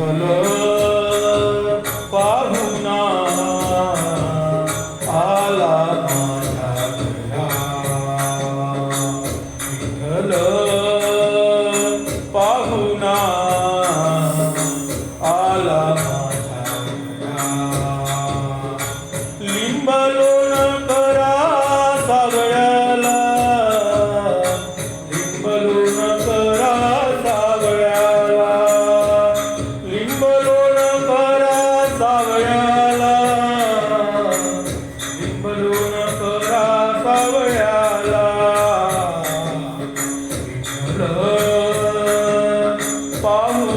color.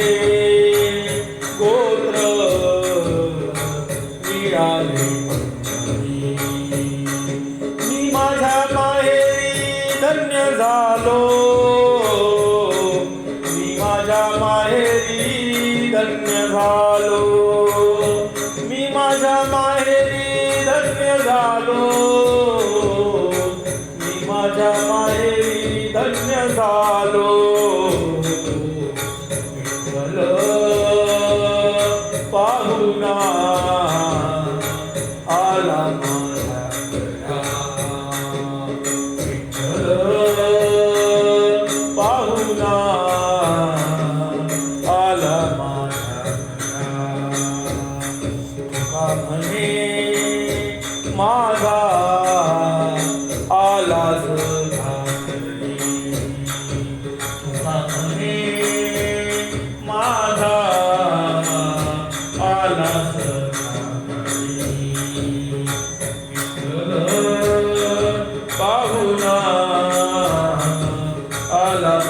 माझे गोत्र मिळाले. मी माझ्या माहेरी धन्य झालो. मी माझ्या माहेरी धन्य झालो. मी माझ्या माहेरी धन्य झालो.